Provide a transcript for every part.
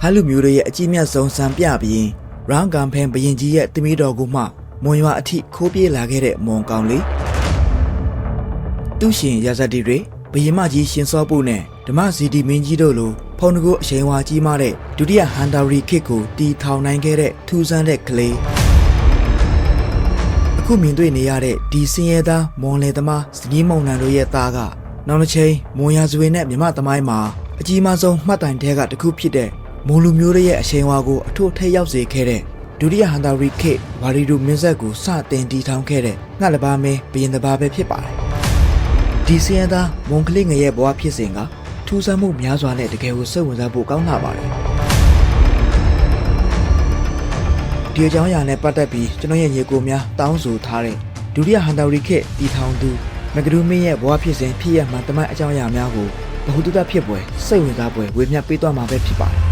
ဟန်လူမျိုးတွေရဲ့အကြီးမြတ်ဆုံးစံပြပြီးရောင်းကန်ဖန်ဘရင်ကြီးရဲ့တမီးတော်ကိုမှမွန်ရွာအထိခိုးပြေးလာခဲ့တဲ့မွန်ကောင်လေးသူရှင်ရာဇတိတွေဘရင်မကြီးရှင်စောပုနဲ့ဓမ္မစီတီမင်းကြီးတို့လိုဖုန်တကူအချိန်ဝါကြီးမားတဲ့ဒုတိယဟန်တာရီခစ်ကိုတီထောင်နိုင်ခဲ့တဲ့ထူးဆန်းတဲ့ကလေးအခုမြင်တွေ့နေရတဲ့ဒီစင်ရဲသားမွန်လေသမားစကြီးမုံနန်တို့ရဲ့သားကနောက်တစ်ချိန်မွန်ရာဇဝင်နဲ့မြမသမိုင်းမှာအကြီးမားဆုံးမှတ်တိုင်တဲကတစ်ခုဖြစ်တဲ့ မွန်လူမျိုးတွေရဲ့အချိန်ဝါကိုအထို့ထက်ရောက်စေခဲ့တဲ့ဒုတိယဟန်တာရီခစ်ဝါရီဒူမင်းဆက်ကိုစတင်တီထောင်ခဲ့တဲ့ငှက်လက်ပါမင်းဘရင်တစ်ပါးပဲဖြစ်ပါတယ်ဒီစင်ရသားမွန်ကလေးငယ်ရဲ့ဘဝဖြစ်စဉ်ကထူးဆန်းမှုများစွာနဲ့တကယ်ကိုစိတ်ဝင်စားဖို့ကောင်းလာပါတယ်ဒီအကြောင်းအရာနဲ့ပတ်သက်ပြီးကျွန်တော်ရဲ့ညီကိုများတောင်းဆိုထားတဲ့ဒုတိယဟန်တာရီခေတ်တီထောင်သူမကဒူးမင်းရဲ့ဘဝဖြစ်စဉ်ဖြစ်ရမှန်တမိုင်းအကြောင်းအရာများကိုဘ ഹു တုတဖြစ်ပွဲစိတ်ဝင်စားပွဲဝေမျှပေးသွားမှာပဲဖြစ်ပါတယ်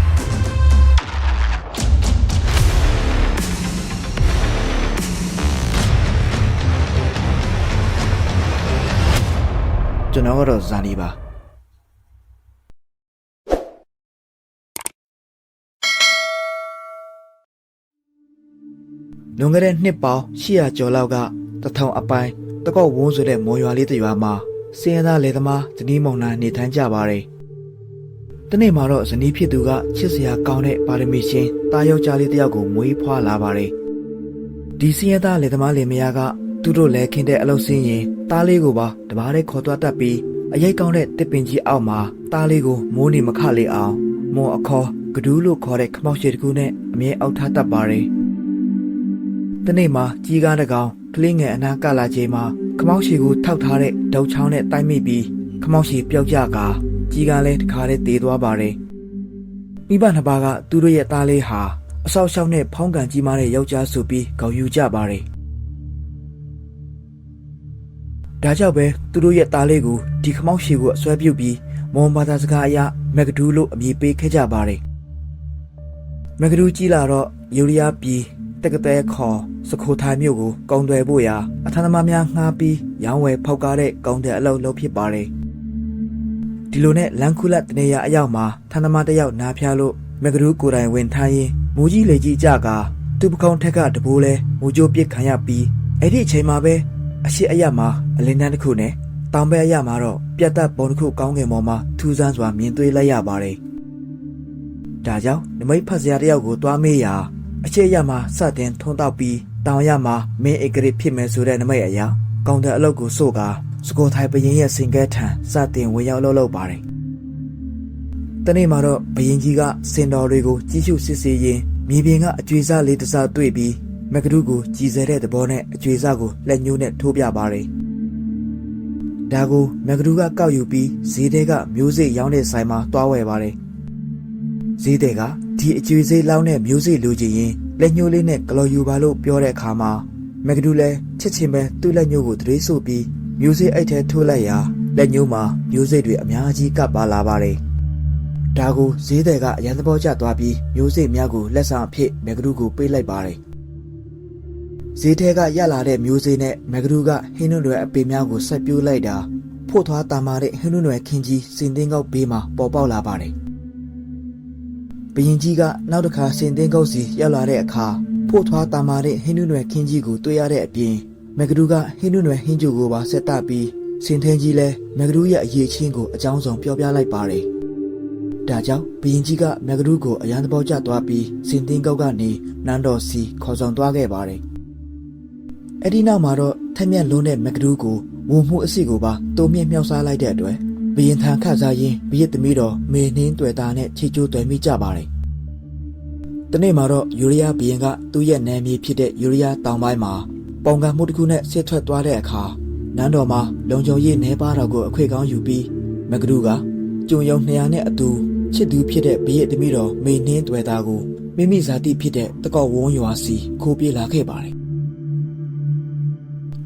ကျွန်တော်ကတော့ဇာနီပါလွန်ခဲ့တဲ့နှစ်ပေါင်း800ကျော်လောက်ကတထောင်အပိုင်းတကော့ဝန်းဆိုတဲ့မွန်ရွာလေးတစ်ရွာမှာစင်ရသားလေသမားဇနီးမောင်နှံနေထိုင်ကြပါတယ်။တနေ့မှာတော့ဇနီးဖြစ်သူကချစ်စရာကောင်းတဲ့ပါရမီရှင်တာယောက်ျားလေးတစ်ယောက်ကိုမွေးဖွားလာပါတယ်။ဒီစင်ရသားလေသမားလေမယားက သူတို့လဲခင်းတဲ့အလုပ်စင်းရင်တားလေးကိုပါတပားလေးခေါ်သွားတတ်ပြီးအရိတ်ကောင်းတဲ့တစ်ပင်ကြီးအောက်မှာတားလေးကိုမိုးနေမခလေအောင်မွန်အခေါ်ကဒူးလို့ခေါ်တဲ့ခမောက်ရှိတစ်ခုနဲ့အမြဲအောက်ထားတတ်ပါတယ်။တနေ့မှာကြီးကားတစ်ကောင်ကလေးငယ်အနာကလာချိန်မှာခမောက်ရှီကိုထောက်ထားတဲ့ဒုတ်ချောင်းနဲ့တိုက်မိပြီးခမောက်ရှီပျောက်ကြကာကြီးကားလည်းတခါတည်းတေသွားပါတယ်မိဘနှစ်ပါးကသူတို့ရဲ့သားလေးဟာအဆောက်အအုံနဲ့ဖောင်းကန်ကြီးမားတဲ့ယောက်ျားဆိုပြီးခေါ်ယူကြပါတ ဒါကြောင့်ပဲသူတို့ရဲ့သားလေးကိုဒီခမောက်ရှီကိုအစွဲပြုတ်ပြီးမော်ဘာသာစကားအရမက်ကဒူးလို့အမည်ပေးခဲ့ကြပါတယ်မက်ကဒူးကြီးလာတော့ယူရီးယားပြည်တက္ကသိုလ်ခေါ်စခိုထိုင်မြို့ကိုကုံသွယ်ဖို့ရာအထဏသမားများငှားပြီးရောင်းဝယ်ဖောက်ကားတဲ့ကုံတဲ့အလုပ်လုပ်ဖြစ်ပါတယ်။ဒီလိုနဲ့လန်ခုလက်တနေရအရောက်မှာထဏသမားတစ်ယောက်နားဖျားလို့မကရူးကိုယ်တိုင်ဝင်ထားရင်မူကြီးလေကြီးကြကာသူ့ပကုံးထက်ကတဘိုးလဲမူကြိုးပစ်ခံရပြီးအဲ့ဒီအချိန်မှာပဲ အရှိအယက်မှာအလင်းတန်းတစ်ခုနဲ့တောင်ဘက်အယက်မှာတော့ပြတ်သက်ပုံတစ်ခုကောင်းကင်ပေါ်မှာထူးဆန်းစွာမြင်တွေ့လိုက်ရပါတယ်။ဒါကြောင့်နမိတ်ဖတ်စရာတစ်ယောက်ကိုတွားမေးရာအချစ်ရမှာစတင်ထွန်းတောက်ပြီးတောင်ရမှာမင်းဧကရစ်ဖြစ်မယ်ဆိုတဲ့နမိတ်အရာကောင်တဲ့အလုပ်ကိုစို့ကာစကိုထိုင်ဘရင်ရဲ့စင်ကဲထံစတင်ဝင်ရောက်လှုပ်လှုပ်ပါတယ်။တနေ့မှာတော့ဘရင်ကြီးကစင်တော်တွေကိုကြီးစုစစ်ဆေးရင်းမြေပြင်ကအကျွေစားလေးတစ်စားတွေ့ပြီး မကဒုကိုကြည်စဲတဲ့သဘောနဲ့အကျွေစားကိုလက်ညှိုးနဲ့ထိုးပြပါတယ်။ဒါကိုမကဒုကကောက်ယူပြီးဈေးထဲကမျိုးစေ့ရောင်းတဲ့ဆိုင်မှာတွားဝယ်ပါတယ်။ဈေးတဲ့ကဒီအကျွေးစေးလောင်းတဲ့မျိုးစေ့လူချင်ရင်လက်ညှိုးလေးနဲ့ကလော်ယူပါလို့ပြောတဲ့အခါမှာမကဒူလဲချက်ချင်းပဲသူ့လက်ညှိုးကိုတရေဆို့ပြီးမျိုးစေ့အိတ်ထဲထိုးလိုက်ရာလက်ညှိုးမှာမျိုးစေ့တွေအများကြီးကပ်ပါလာပါတယ်။ဒါကိုဈေးတဲ့ကအရန်သဘောကျသွားပြီးမျိုးစေ့များကိုလက်ဆောင်အဖြစ်မကဒူကိုပေးလိုက်ပါတယ်။ ဈေးထဲကရလာတဲ့မျိုးစေ့နဲ့မကဒူကဟင်းနွယ်အပေများကိုဆက်ပြိုးလိုက်တာဖို့ထွားတာမာတဲ့ဟင်းနွယ်ခင်းကြီးစင်တင်းကောက်ဘေးမှာပေါ်ပေါက်လာပါတယ်။ဘရင်ကြီးကနောက်တစ်ခါစင်တင်းကုတ်စီရောက်လာတဲ့အခါဖို့ထွားတာမာတဲ့ဟင်းနုနွယ်ခင်းကြီးကိုတွေ့ရတဲ့အပြင်မကဒူးကဟင်းနုနွယ်ဟင်းကျူကိုပါဆက်တတ်ပြီးစင်ထင်းကြီးလည်းမကဒူးရဲ့အရေးချင်းကိုအကြောင်းဆုံးပြောပြလိုက်ပါတယ်။ဒါကြောင့်ဘရင်ကြီးကမကဒူးကိုအရန်သဘောကျသွားပြီးစင်တင်းကုတ်ကနေနန်းတော်စီခေါ်ဆောင်သွားခဲ့ပါတယ်။ အဲ့ဒီနောက်မှာတော့ထက်မြက်လုံးတဲ့မကဒူးကိုဝန်မှုအစီကိုပါတုံမြင့်မြောက်စားလိုက်တဲ့အတွက်ဘရင်ထံခတ်စားရင်ဘရစ်သမီးတော်မေနှင်းတွေ့တာနဲ့ချီကျိုးတွေ့မိကြပါတယ်။တနေ့မှာတော့ယူရီးယားဘရင်ကသူ့ရဲ့နယ်မြေဖြစ်တဲ့ယူရီးယားတောင်ပိုင်းမှာပုံကံမှုတစ်ခုနဲ့ဆစ်ထွက်သွားတဲ့အခါနန်းတော်မှာလုံခြုံရေးနေပါတော်ကိုအခွင့်ကောင်းယူပြီးမကဒူကကျုံယုံ200နဲ့အတူချစ်သူဖြစ်တဲ့ဘရစ်သမီးတော်မေနှင်းတွေ့တာကိုမိမိဇာတိဖြစ်တဲ့တကောက်ဝန်းရွာစီခိုးပြေးလာခဲ့ပါတယ်။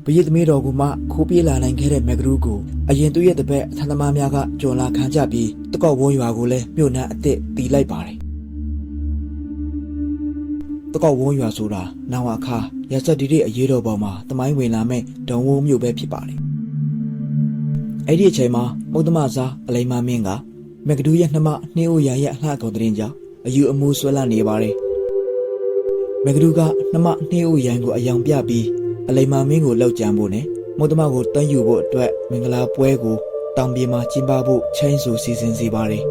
ဘရစ်သမီးတော်ကမှခိုးပြေးလာနိုင်ခဲ့တဲ့မက်ဂရူးကိုအရင်သူ့ရဲ့တပည့်အထမ်းသမားများကကြော်လာခံကြပြီးတကောက်ဝန်းရွာကိုလည်းမြို့နှံအစ်စ်တီလိုက်ပါတယ်တကောက်ဝန်းရွာဆိုတာနောင်အခါရဆက်တီရဲ့အရေးတော်ပေါ်မှာတမိုင်းဝင်လာမဲ့ဒုံဝန်းမြို့ပဲဖြစ်ပါတယ်အဲ့ဒီအချိန်မှာမုဒ္ဓမဇာအလိမ္မာမင်းကမက်ဂဒူးရဲ့နှမနှင်းအိုရာရဲ့အလှကောင်တရင်ကြောင့်အယူအမူဆွဲလာနေပါတယ်မဂဒူကနှမနှင်းဦးရန်ကိုအယောင်ပြပြီး အလိမ္မာမင်းကိုလောက်ကြံဖို့နဲ့မုတ်တမကိုတန်းယူဖို့အတွက်မင်္ဂလာပွဲကိုတောင်ပြေမှာကျင်းပဖို့ချင်းစုစီစဉ်စီပါတယ်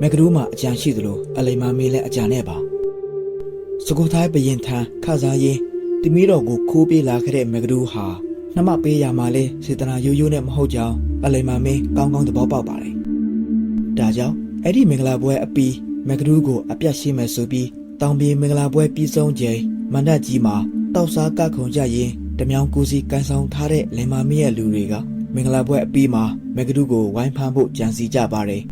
မဂဒူမှာအကြံရှိသလိုအလိမ္မာမင်းလည်းအကြံနဲ့ပါစကုထိုင်းဘရင်ထံခစားရင်တမီးတော်ကိုခိုးပေးလာခဲ့တဲ့မဂဒူဟာနှမပေးရမှာလဲစေတနာရိုးရိုးနဲ့မဟုတ်ကြောင်းအလိမ္မာမင်းကောင်းကောင်းသဘောပေါက်ပါတယ်ဒါကြောင့်အဲ့ဒီမင်္ဂလာပွဲအပီးမဂဒူကိုအပြတ်ရှိမယ်ဆိုပြီးတောင်ပြေမင်္ဂလာပွဲပြီးဆုံးချိန် မန္တကြီးမှာတောက်စားကခုံကြရင်တမြောင်ကူစီကန်ဆောင်ထားတဲ့လင်မာမင်းရဲ့လူတွေကမင်္ဂလာပွဲအပီးမှာမဂဒူကိုဝိုင်းဖမ်းဖို့ကြံစီကြပါတယ်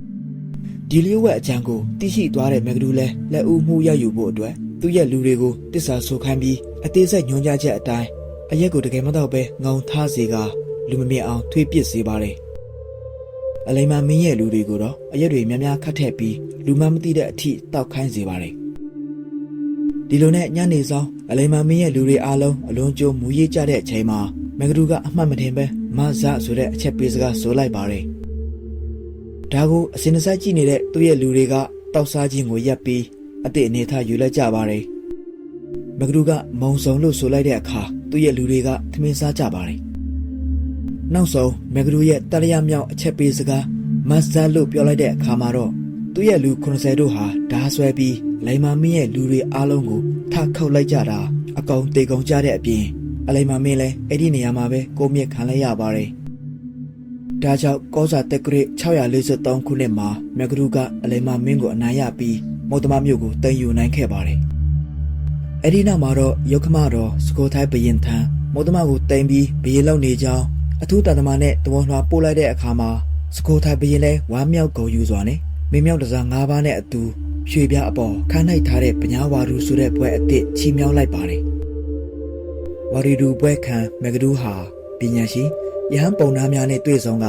ဒီလျှို့ဝက်အကြံကိုသိရှိသွားတဲ့မဂဒူလဲလက်ဦးမှုရယူဖို့အတွက်သူ့ရဲ့လူတွေကိုတစ္ဆာဆိုခိုင်းပြီးအသေးစိတ်ညွှန်ကြားချက်အတိုင်းအရက်ကိုတကယ်မတော့ပဲငောင်ထားစေကလူမမြင်အောင်ထွေးပစ်စေပါတယ်အလိမ္မာမင်းရဲ့လူတွေကိုတော့အရက်တွေများများခတ်ထည့်ပြီးလူမမသိတဲ့အထိတောက်ခိုင်းစေပါတယ် ဒီလိုနဲ့ညနေဆောင်အလိမ္မာမင်းရဲ့လူတွေအားလုံးအလွန်ကြိုးမူရေးကြတဲ့အချိန်မှာမဂဒူကအမှတ်မတင်ပဲမဇဆိုတဲ့အချက်ပေးစကားဆိုလိုက်ပါတယ်ဒါကိုအစင်တစိုက်ကြည့်နေတဲ့သူ့ရဲ့လူတွေကတောက်စားခြင်းကိုရပ်ပြီးအတိအနေထားယူလိုက်ကြပါတယ်မဂဒူကမုံစုံလို့ဆိုလိုက်တဲ့အခါသူ့ရဲ့လူတွေကထမင်းစားကြပါတယ်နောက်ဆုံးမဂဒူရဲ့တရရမြောက်အချက်ပေးစကားမတ်ဇာလို့ပြောလိုက်တဲ့အခါမှာတော့ သူ့ရဲ့လူ90တို့ဟာဓာဆွဲပြီးလိမ္မာမင်းရဲ့လူတွေအားလုံးကိုထခုတ်လိုက်ကြတာအကောင်တေကောင်ကြတဲ့အပြင်အလိမ္မာမင်းလည်းအဲ့ဒီနေရာမှာပဲကိုမြင့်ခံလိုက်ရပါတယ်ဒါကြောင့်ကောစာတက်ကရစ်643ခုနှစ်မှာမဂဒူကအလိမ္မာမင်းကိုအနိုင်ရပြီးမော်တမမြို့ကိုတည်ယူနိုင်ခဲ့ပါတယ်။အဲ့ဒီနောက်မှာတော့ရုတ်ခမတော်စကိုထိုင်းဘရင်ထံမော်တမကိုတင်ပြီးဘရင်လောက်နေကြောင်းအထူးတန်တမာနဲ့တဝန်လွှာပို့လိုက်တဲ့အခါမှာစကိုထိုင်းဘရင်လဲဝမ်းမြောက်ကုန်ယူစွာနဲ့ မင်းမြောက်တစား၅ပါးနဲ့အတူရွှေပြားအပေါ်ခန်းနိုင်ထားတဲ့ပညာဝါရူဆိုတဲ့ဘွဲအစ်စ်ချီးမြှောက်လိုက်ပါတယ်။ဝါရီဒူဘွဲခံမဂဒူးဟာပညာရှိယဟန်ပုံနာများနဲ့တွေ့ဆုံက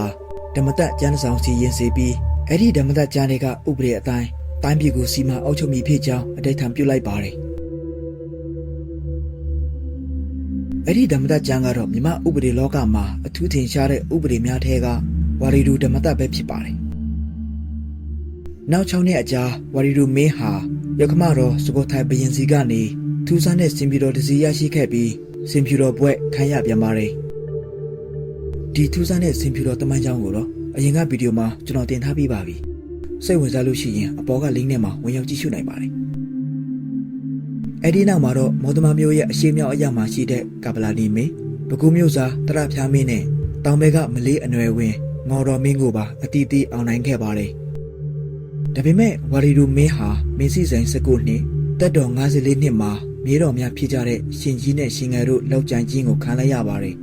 ဓမ္မတက်ကျမ်းဆောင်စီရင်စေပြီးအဲ့ဒီဓမ္မတက်ကျမ်းတွေကဥပဒေအတိုင်းတိုင်းပြည်ကိုစီမံအုပ်ချုပ်မိဖြစ်ကြောင်းအတိတ်ထံပြုလိုက်ပါတယ်။အဲ့ဒီဓမ္မတကျမ်းကတော့မြမဥပဒေလောကမှာအထူးထင်ရှားတဲ့ဥပဒေများထဲကဝါရီဒူဓမ္မတပဲဖြစ်ပါတယ်။ နောက်6နှစ်အကြာဝါရီဒူမင်းဟာယကမတော်စကောထိုင်ဘရင်စီကနေထူးဆန်းတဲ့စင်ပြူတော်တစီရရှိခဲ့ပြီးစင်ပြူတော်ဘွဲ့ခံရပြန်ပါတယ်။ဒီထူးဆန်းတဲ့စင်ပြူတော်တမန်ကြောင်းကိုတော့အရင်ကဗီဒီယိုမှာကျွန်တော်တင်ထားပြီးပါပြီ။စိတ်ဝင်စားလို့ရှိရင်အပေါ်က link ထဲမှာဝင်ရောက်ကြည့်ရှုနိုင်ပါတယ်။အဲဒီနောက်မှာတော့မော်ဒမာမျိုးရဲ့အရှိမြောက်အရမှာရှိတဲ့ကပလာနီမင်းဘကူးမျိုးစားတရဖျားမင်းနဲ့တောင်ဘဲကမလေးအနွယ်ဝင်ငေါ်တော်မင်းကိုပါအတီးတီးအောင်နိုင်ခဲ့ပါတယ်။ ဒါပေမဲ့ဝါရီဒူမင်းဟာမင်းစီဆိုင်19နှစ်တက်တော်54နှစ်မှာမြေတော်များဖြစ်ကြတဲ့ရှင်ကြီးနဲ့ရှင်ငယ်တို့လောက်ကြံခြင်းကိုခံလိုက်ရပါတယ်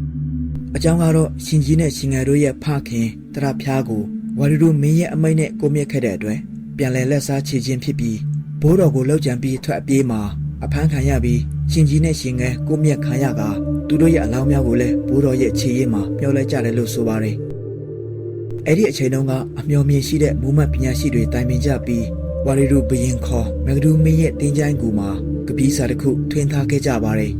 ။အကြောင်းကတော့ရှင်ကြီးနဲ့ရှင်ငယ်တို့ရဲ့ဖခင်တရဖျားကိုဝါရီဒူမင်းရဲ့အမိန့်နဲ့ကိုမြင့်ခဲ့တဲ့အတွက်ပြန်လည်လက်စားချေခြင်းဖြစ်ပြီးဘိုးတော်ကိုလောက်ကြံပြီးထွက်အပြေးမှာအဖမ်းခံရပြီးရှင်ကြီးနဲ့ရှင်ငယ်ကိုမြက်ခံရကသူတို့ရဲ့အလောင်းများကိုလည်းဘိုးတော်ရဲ့ခြေရင်းမှာမျောလဲကြတယ်လို့ဆိုပါတယ်။ အဲ့ဒီအချိန်တုန်းကအမျော်မြင်ရှိတဲ့မူမတ်ပညာရှိတွေတိုင်ပင်ကြပြီးဝါရီဒူဘရင်ခေါ်မဂဒူမင်းရဲ့တင်းချိုင်းကူမှာကပီးစာတစ်ခုထွင်းထားခဲ့ကြပါတယ်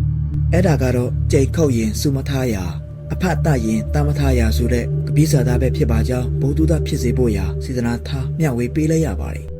။အဲ့ဒါကတော့ကြိမ်ခုတ်ရင်စုမထားရာအဖတ်တရင်တမထားရာဆိုတဲ့ကပီးစာသားပဲဖြစ်ပါကြောင်းဘုသူဒဖြစ်စေဖို့ရာစေတနာထားမျှဝေပေးလိုက်ရပါတယ်။